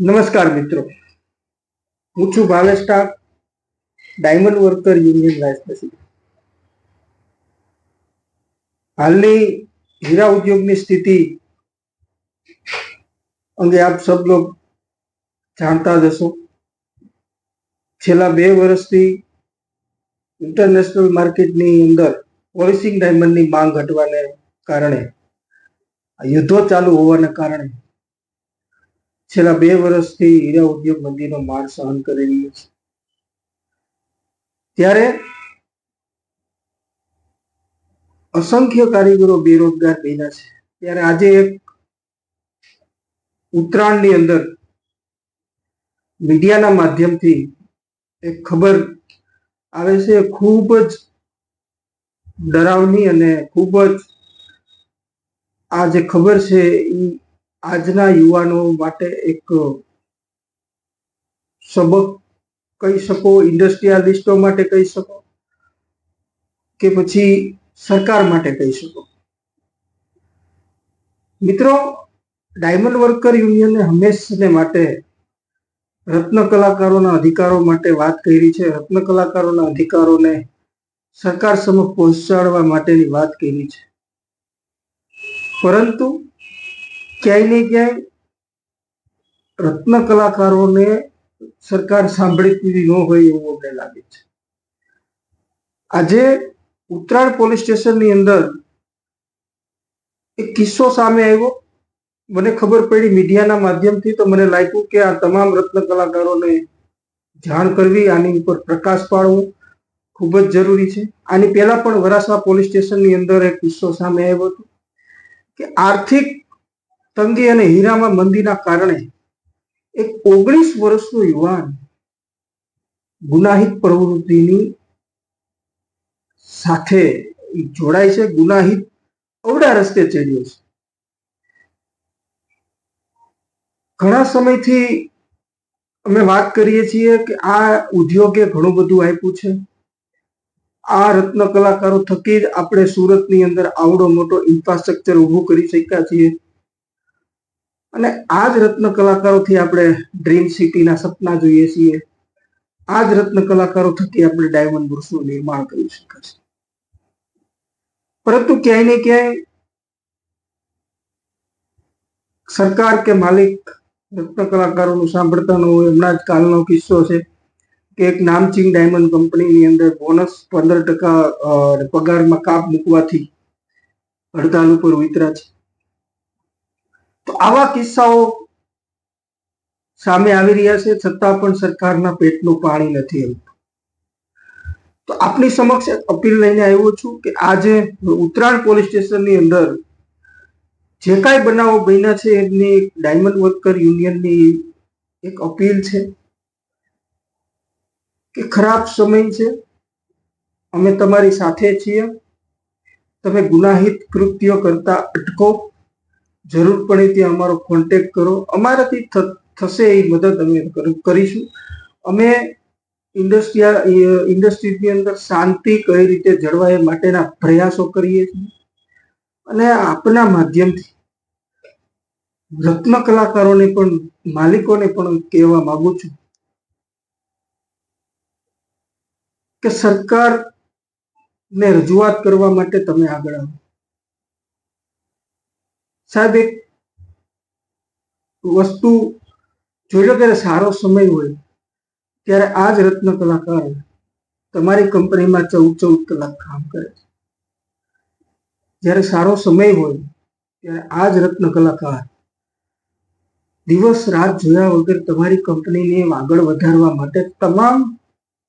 નમસ્કાર મિત્રો. હું છું Bhavesh Tak diamond worker union રાજપસી હાલની હીરા ઉદ્યોગની સ્થિતિ અંગે આપ સબ લોગ જાણતા જ હશો. છેલ્લા બે વર્ષથી ઇન્ટરનેશનલ માર્કેટની અંદર પોલિસિંગ ડાયમંડની માંગ ઘટવાને કારણે યુદ્ધો ચાલુ હોવાના કારણે છેલ્લા બે વર્ષથી હીરા ઉદ્યોગ મંદીનો માર સહન કરી રહ્યું છે. ત્યારે અસંખ્ય કારીગરો બેરોજગાર બન્યા છે. ત્યારે આજે એક ઉત્તરાયણની અંદર મીડિયાના માધ્યમથી એક ખબર આવે છે, ખૂબ જ ડરાવની અને ખૂબ જ આ જે ખબર છે એ આજના યુવાનો માટે એક સબક કહી શકો, ઇન્ડસ્ટ્રીયાલિસ્ટો માટે કહી શકો, કે પછી સરકાર માટે કહી શકો. મિત્રો, ડાયમંડ વર્કર યુનિયને હંમેશને માટે રત્ન કલાકારોના અધિકારો માટે વાત કરી છે. રત્ન કલાકારોના અધિકારોને સરકાર સમક્ષ પહોંચાડવા માટેની વાત કરી છે. પરંતુ ક્યાંય ને ક્યાંય રત્ન કલાકારોને સરકાર સાંભળતી ન હોય એવું અમને લાગે છે. આજે ઉત્તરાયણ પોલીસ સ્ટેશનની અંદર એક કિસ્સો સામે આવ્યો. મને ખબર પડી મીડિયાના માધ્યમથી તો મને લાગ્યું કે આ તમામ રત્ન કલાકારોને જાણ કરવી, આની ઉપર પ્રકાશ પાડવો ખૂબ જ જરૂરી છે. આની પહેલા પણ વરાસા પોલીસ સ્ટેશનની અંદર એક કિસ્સો સામે આવ્યો હતો કે આર્થિક તંગી અને હીરામાં મંદીના કારણે એક ઓગણીસ વર્ષનો યુવાન ગુનાહિત પ્રવૃત્તિની સાથે જોડાય છે. ગુનાહિત અવડા રસ્તે ચડ્યો છે. ઘણા સમયથી અમે વાત કરીએ છીએ કે આ ઉદ્યોગે ઘણું બધું આપ્યું છે. આ રત્ન કલાકારો થકી જ આપણે સુરતની અંદર આવડો મોટો ઇન્ફ્રાસ્ટ્રક્ચર ઊભું કરી શક્યા છીએ. અને આ જ રત્ન કલાકારોથી આપણે ડ્રીમ સિટીના સપના જોઈએ છીએ. આ જ રત્ન કલાકારો થકી આપણે ડાયમંડ બુર્સનું નિર્માણ કરી શકાશે પરંતુ ક્યાંય ને ક્યાંય સરકાર કે માલિક રત્ન કલાકારોનું સાંભળતા ન હોય, હમણાં જ કાલનો કિસ્સો છે કે એક નામચીન ડાયમંડ કંપનીની અંદર બોનસ પંદર ટકા પગારમાં કાપ મૂકવાથી હડતાલ ઉપર ઉતરા છે. તો આવા કિસ્સાઓ સામે આવી રહ્યા છે, છતાં પણ સરકારના પેટનું પાણી નથી તો આપની સમક્ષ અપીલ લઈને આવ્યો છું કે આજે ઉત્તરાયણ પોલીસ સ્ટેશનની અંદર જે કાંઈ બનાવો બન્યા છે એમની ડાયમંડ વર્કર યુનિયનની એક અપીલ છે કે ખરાબ સમય છે. અમે તમારી સાથે છીએ. તમે ગુનાહિત કૃત્યો કરતા અટકો. જરૂર પડે ત્યાં અમારો કોન્ટેક કરો. અમારાથી થશે એ મદદ અમે કરીશું. અમે ઇન્ડસ્ટ્રીયા ઇન્ડસ્ટ્રીની અંદર શાંતિ કઈ રીતે જળવાય માટેના પ્રયાસો કરીએ છીએ. અને આપના માધ્યમથી રત્ન કલાકારોને પણ, માલિકોને પણ કહેવા માંગુ છું કે સરકાર ને રજૂઆત કરવા માટે તમે આગળ આવો. સાહેબ, એક વસ્તુ જોઈ ત્યારે સારો સમય હોય, ત્યારે આ જ રત્ન કલાકાર તમારી કંપનીમાં ચૌદ ચૌદ કલાક કામ કરે છે. જ્યારે સારો સમય હોય, ત્યારે આ જ રત્ન કલાકાર દિવસ રાત જોયા વગર તમારી કંપનીને આગળ વધારવા માટે તમામ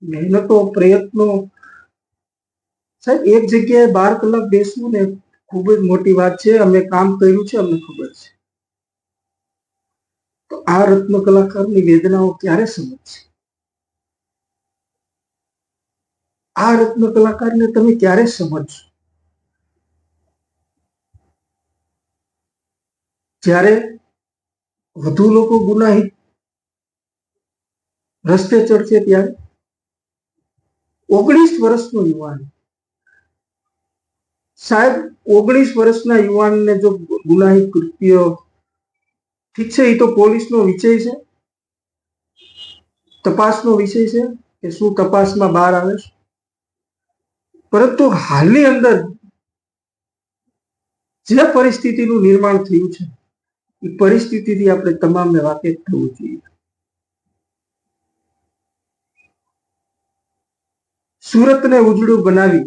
મહેનતો, પ્રયત્નો સાહેબ, એક જગ્યાએ બાર કલાક બેસવું ને ખૂબ જ મોટી વાત છે. અમે કામ કર્યું છે, અમને ખબર છે. તો આ રત્ન કલાકારની વેદનાઓ ક્યારે સમજશે? આ રત્ન કલાકારને તમે ક્યારે સમજશો? જ્યારે વધુ લોકો ગુનાહિત રસ્તે ચડશે ત્યારે ઓગણીસ વર્ષનો યુવાન સાહેબ, ઓગણીસ વર્ષના યુવાનને જો ગુનાહિત કૃત્ય ઠીક છે એ તો પોલીસનો વિષય છે? તપાસનો વિષય છે કે શું તપાસમાં બહાર આવે છે? પરંતુ હાલની અંદર જે પરિસ્થિતિનું નિર્માણ થયું છે, એ પરિસ્થિતિથી આપણે તમામને વાકેફ થવું જોઈએ. સુરતને ઉજળું બનાવી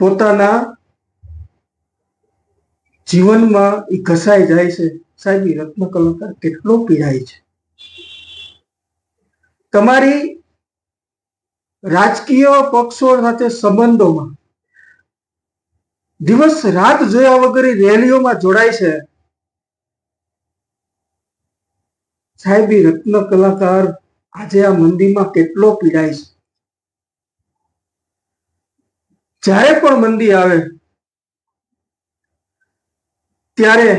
પોતાના જીવનમાં એ ઘસાઈ જાય છે. સાહેબ, એ રત્ન કલાકાર કેટલો પીડાય છે. તમારી રાજકીય પક્ષો સાથે સંબંધોમાં દિવસ રાત જોયા વગર રેલીઓમાં જોડાય છે. સાહેબી રત્ન કલાકાર આજે આ મંદીમાં કેટલો પીડાય છે. જ્યારે પણ મંદી આવે, ત્યારે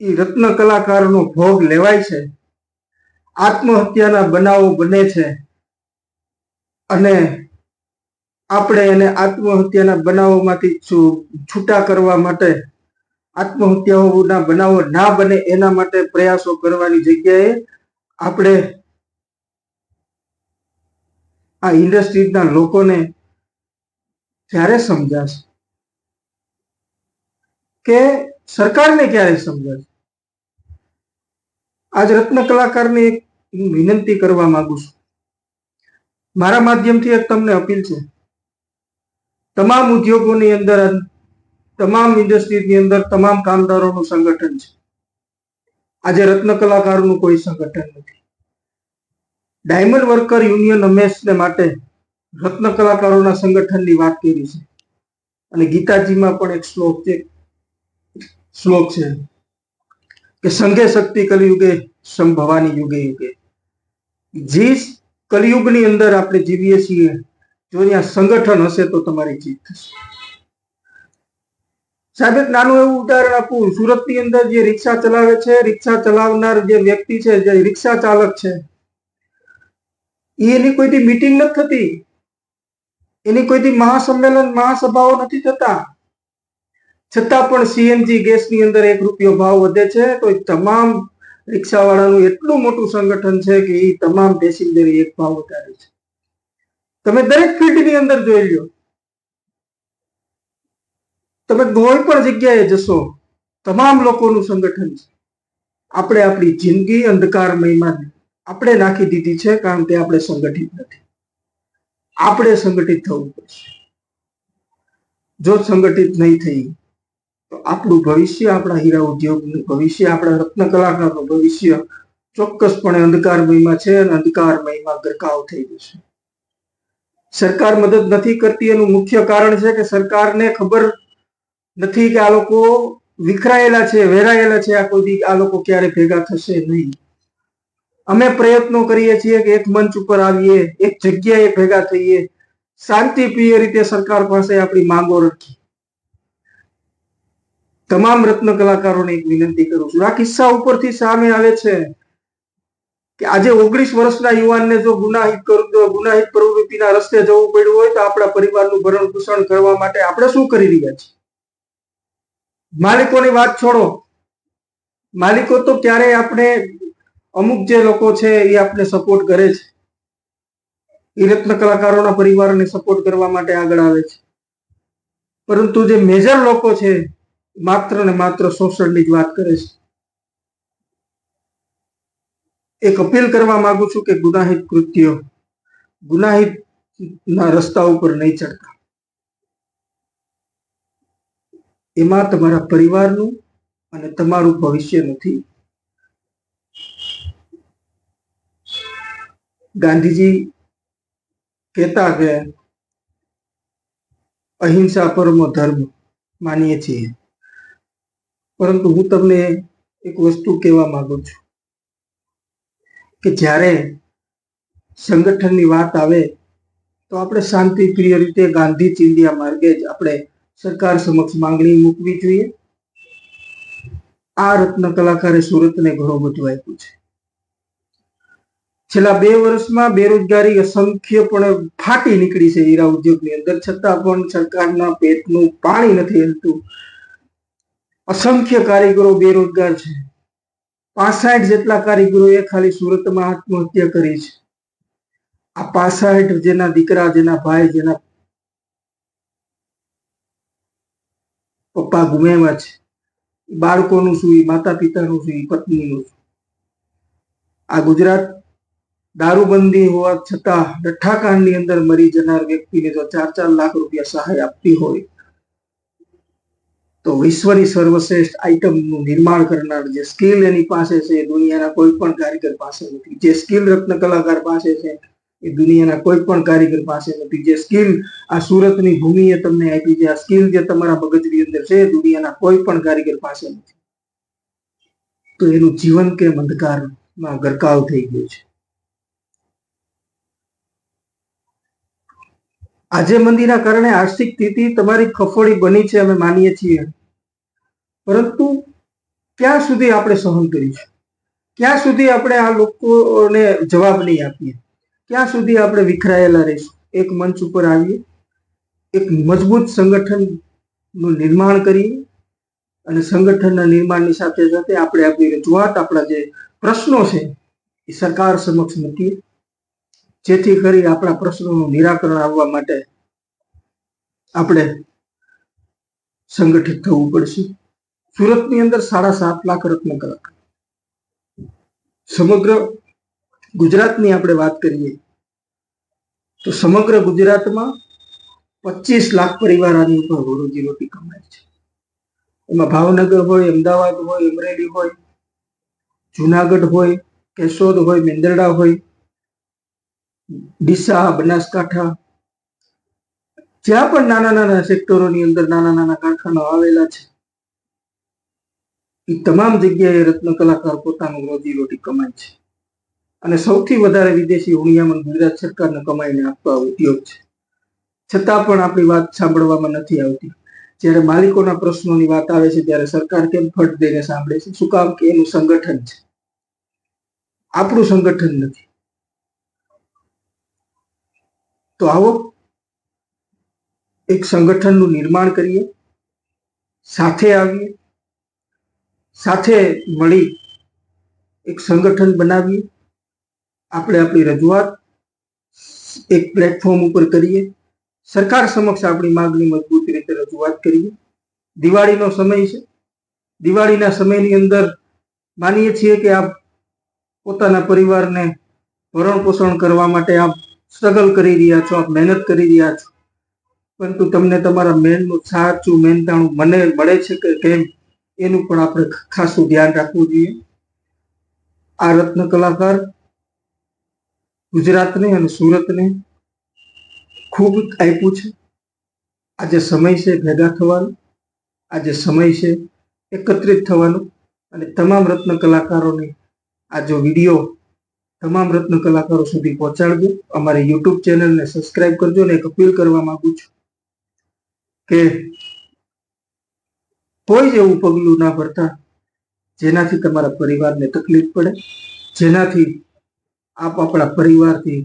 એ રત્ન કલાકારનો ભોગ લેવાય છે. આત્મહત્યાના બનાવો બને છે. અને આપણે એને આત્મહત્યાના બનાવોમાંથી છૂટા કરવા માટે, આત્મહત્યાઓના બનાવો ના બને એના માટે પ્રયાસો કરવાની જગ્યાએ આપણે આ ઇન્ડસ્ટ્રીના લોકોને ક્યારે સમજાશે. કે સરકારને ક્યારે સમજાશે? આજ રત્ન કલાકારને એક હું વિનંતી કરવા માંગુ છું. મારા માધ્યમથી એક તમને અપીલ છે. તમામ ઉદ્યોગોની અંદર તમામ ઇન્ડસ્ટ્રીની અંદર તમામ કામદારોનું સંગઠન છે. આજે રત્ન કલાકારોનું કોઈ સંગઠન નથી. ડાયમંડ વર્કર યુનિયન હંમેશને માટે રત્ન કલાકારોના સંગઠનની વાત કરી છે. અને ગીતાજીમાં પણ એક શ્લોક છે શ્લોક છે કે સંઘે શક્તિ કલયુગે સંભવાની યુગે યુગે. જે કલયુગની અંદર આપણે જીવીએ છીએ, જો ત્યાં સંગઠન હશે તો તમારી જીત થશે. સાહેબ, એક નાનું એવું ઉદાહરણ આપું. સુરતની અંદર જે રિક્ષા ચલાવે છે, રિક્ષા ચલાવનાર જે વ્યક્તિ છે, જે રિક્ષા ચાલક છે એની કોઈથી મીટિંગ નથી થતી? એની કોઈથી મહાસંમેલન, મહાસભાઓ નથી થતા. છતાં પણ સીએનજી ગેસની અંદર એક રૂપિયો ભાવ વધે છે, તો તમામ રિક્ષાવાળાનું એટલું મોટું સંગઠન છે કે એ તમામ પેસેન્જરે એક ભાવ વધારે છે. તમે દરેક ફિલ્ડની અંદર જોઈ લો તમે કોઈ પણ જગ્યાએ જશો, તમામ લોકોનું સંગઠન છે. આપણે આપણી જિંદગી અંધકારમયમાં આપણે નાખી દીધી છે, કારણ કે આપણે સંગઠિત નથી. આપણે સંગઠિત થવું પડશે. જો સંગઠિત નહીં થઈ, તો આપણું ભવિષ્ય આપણા હીરા ઉદ્યોગનું, ભવિષ્ય આપણા રત્ન કલાકારનું ભવિષ્ય ચોક્કસપણે અંધકારમયમાં છે અને અંધકારમયમાં ગરકાવ થઈ જશે. સરકાર મદદ નથી કરતી એનું મુખ્ય કારણ છે કે સરકારને ખબર નથી કે આ લોકો વિખરાયેલા છે, વેરાયેલા છે, આ કોઈ આ લોકો ક્યારે ભેગા થશે નહીં. અમે પ્રયત્નો કરીએ છીએ કે એક મંચ ઉપર આવીએ, એક જગ્યાએ ભેગા થઈએ, શાંતિપ્રિય રીતે સરકાર પાસે આપણી માંગો રાખીએ. તમામ રત્ન કલાકારોને એક વિનંતી કરું છું. આ કિસ્સા ઉપરથી સામે આવે છે કે આજે ઓગણીસ વર્ષના યુવાનને જો ગુનાહિત ગુનાહિત પ્રવૃત્તિના રસ્તે જવું પડ્યું હોય તો આપણા પરિવારનું ભરણ પોષણ કરવા માટે આપણે શું કરી રહ્યા છીએ? માલિકોની વાત છોડો. માલિકો તો ક્યારેય આપણે અમુક જે લોકો છે એ આપણે સપોર્ટ કરે છે. એ રત્ન કલાકારોના પરિવારને સપોર્ટ કરવા માટે આગળ આવે છે. પરંતુ જે મેજર લોકો છે માત્ર ને માત્ર શોષણની જ વાત કરે છે. એક અપીલ કરવા માંગુ છું કે ગુનાહિત કૃત્યો ગુનાહિત ના રસ્તા ઉપર નહીં ચડતા. એમાં તમારા પરિવારનું અને તમારું ભવિષ્ય નથી. ગાંધીજી કહેતા કે અહિંસા પરમો ધર્મ માનીએ છીએ. પરંતુ હું તમને એક વસ્તુ કહેવા માંગુ છું કે જ્યારે સંગઠનની વાત આવે તો આપણે શાંતિપ્રિય રીતે ગાંધી ચિંદિયા માર્ગે જ આપણે સરકાર સમક્ષ માંગણી મૂકવી જોઈએ. આ રત્ન કલાકારે સુરતને ઘણું બધું આપ્યું છે. છેલ્લા બે વર્ષમાં બેરોજગારી અસંખ્યપણે ફાટી નીકળી છે હીરા ઉદ્યોગની અંદર. છતાં પણ સરકારના પેટનું પાણી નથી હલતું. અસંખ્ય કારીગરો બેરોજગાર છે. પાસઠ જેટલા કારીગરોએ ખાલી સુરતમાં આત્મહત્યા કરી છે. આ પાસઠ જેના દીકરા, જેના ભાઈ, જેના પપ્પા ગુમેવા છે. બાળકોનું શું? માતા પિતાનું શું? પત્નીનું આ ગુજરાત દારૂબંધી હોવા છતાં ડઠ્ઠાકાંડની અંદર મરી જનાર વ્યક્તિને જો ચાર ચાર લાખ રૂપિયા સહાય આપતી હોય, તો વિશ્વની સર્વશ્રેષ્ઠ આઇટમનું નિર્માણ કરનાર જે સ્કિલ એની પાસે છે દુનિયાના કોઈ પણ કારીગર પાસે નથી. જે સ્કિલ રત્ન કલાકાર પાસે છે, એ દુનિયાના કોઈ પણ કારીગર પાસે નથી. જે સ્કિલ આ સુરતની ભૂમિએ તમને આપી છે, આ સ્કિલ જે તમારા મગજની અંદર છે, એ દુનિયાના કોઈ પણ કારીગર પાસે નથી. તો એનું જીવન કેમ અંધકારમાં ગરકાવ થઈ ગયું છે? આજે મંદીના કારણે આર્થિક સ્થિતિ તમારી ખફોડી બની છે, અમે માનીએ છીએ. પરંતુ ક્યાં સુધી આપણે સહન કરીશું? ક્યાં સુધી આપણે આ લોકોને જવાબ નહીં આપીએ? ક્યાં સુધી આપણે વિખરાયેલા રહીશું? એક મંચ ઉપર આવીએ, એક મજબૂત સંગઠનનું નિર્માણ કરીએ અને સંગઠનના નિર્માણની સાથે સાથે આપણે આપણી રજૂઆત, આપણા જે પ્રશ્નો છે, એ સરકાર સમક્ષ મૂકીએ. જેથી કરી આપણા પ્રશ્નોનું નિરાકરણ આવવા માટે આપણે સંગઠિત થવું પડશે. સુરતની અંદર સાડા સાત લાખ રત્ન સમગ્ર ગુજરાતની આપણે વાત કરીએ, તો સમગ્ર ગુજરાતમાં પચીસ લાખ પરિવાર આની ઉપર રોજી રોટી કમાય છે. એમાં ભાવનગર હોય, અમદાવાદ હોય, અમરેલી હોય, જુનાગઢ હોય, કેશોદ હોય, મેંદરડા હોય ડીસા, બનાસકાંઠા, જ્યાં પણ નાના નાના સેક્ટરોની અંદર નાના નાના કારખાનાઓ આવેલા છે એ તમામ જગ્યાએ રત્ન કલાકાર પોતાનું રોજીરોટી કમાય છે. અને સૌથી વધારે વિદેશી હુણિયામણ ગુજરાત સરકારને કમાઈને આપવા ઉદ્યોગ છે. છતાં પણ આપણી વાત સાંભળવામાં નથી આવતી. જ્યારે માલિકોના પ્રશ્નોની વાત આવે છે, ત્યારે સરકાર કેમ ફટ દઈને સાંભળે છે? શું કામ કે એનું સંગઠન છે? આપણું સંગઠન નથી. તો આવો એક સંગઠનનું નિર્માણ કરીએ, સાથે આવીએ, સાથે મળી એક સંગઠન બનાવીએ. આપણે આપણી રજૂઆત એક પ્લેટફોર્મ ઉપર કરીએ. સરકાર સમક્ષ આપણી માંગણી મજબૂત રીતે રજૂઆત કરીએ. દિવાળીનો સમય છે. દિવાળીના સમયની અંદર માનીએ છીએ કે આપ પોતાના પરિવારને ભરણ પોષણ કરવા માટે આપ સ્ટ્રગલ કરી રહ્યા છો, આપ મહેનત કરી રહ્યા છો. પરંતુ તમને તમારા મહેનનું સાચું મહેનતાણું મને મળે છે કે કેમ, એનું પણ આપણે ખાસું ધ્યાન રાખવું જોઈએ. આ રત્ન કલાકાર ગુજરાતને અને સુરતને ખૂબ આપ્યું છે. આજે સમય છે ભેગા થવાનો, આજે સમય છે એકત્રિત થવાનો, અને તમામ રત્ન કલાકારોને આ જો વીડિયો તમામ રત્ન કલાકારો સુધી પહોંચાડજો. અમારી યુટ્યુબ ચેનલને સબસ્ક્રાઇબ કરજો અને એક અપીલ કરવા માંગુ છું કે કોઈ જ એવું પગલું ના ભરતા જેનાથી તમારા પરિવારને તકલીફ પડે, જેનાથી આપ આપણા પરિવારથી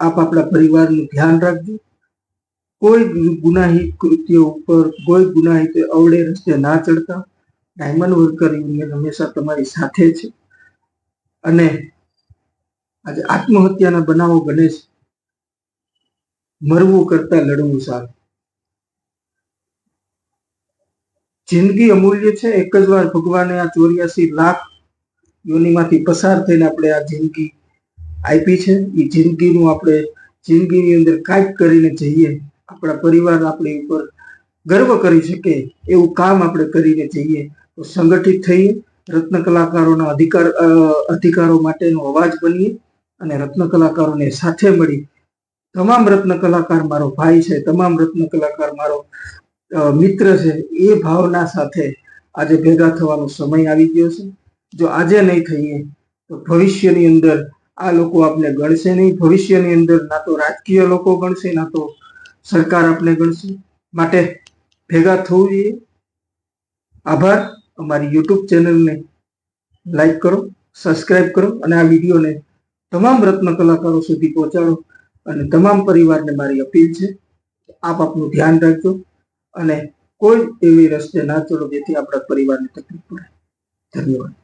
આપ આપણા પરિવારનું ધ્યાન રાખજો. કોઈ ગુનાહિત કૃત્ય ઉપર, કોઈ ગુનાહિત અવળે રસ્તે ના ચડતા. ડાયમંડ વર્કર યુનિયન હંમેશા તમારી સાથે છે. અને આજે આત્મહત્યાના બનાવો બને છે. મરવું કરતા લડવું સારું. જિંદગી અમૂલ્ય છે. એક જ વાર ભગવાને આ ચોર્યાસી લાખ યોનિમાંથી પસાર થઈને આપણે આ જિંદગી આપી છે. એ જિંદગીનું આપણે જિંદગીની અંદર કાંઈક કરીને જઈએ. આપણા પરિવાર આપણી ઉપર ગર્વ કરી શકે. એવું કામ આપણે કરીને જઈએ. તો સંગઠિત થઈએ. રત્ન કલાકારોના અધિકાર અધિકારો માટેનો અવાજ બનીએ અને રત્ન કલાકારોને સાથે મળી. તમામ રત્ન કલાકાર મારો ભાઈ છે, તમામ રત્ન કલાકાર મારો મિત્ર છે, એ ભાવના સાથે આજે ભેગા થવાનો સમય આવી ગયો છે. જો આજે નહીં થઈએ, તો ભવિષ્યની અંદર આ લોકો આપને ગણશે નહીં. ભવિષ્યની અંદર ના તો રાજકીય લોકો ગણશે, ના તો સરકાર આપણે ગણશે. માટે ભેગા થવું જોઈએ. આભાર. અમારી યુટ્યુબ ચેનલને લાઈક કરો સબસ્ક્રાઈબ કરો અને આ વિડીયોને તમામ રત્ન કલાકારો સુધી પહોંચાડો અને તમામ પરિવારને મારી અપીલ છે આપ આપનું ધ્યાન રાખજો અને કોઈ એવી રસ્તે ના ચડો જેથી આપણા પરિવારને તકલીફ પડે. ધન્યવાદ.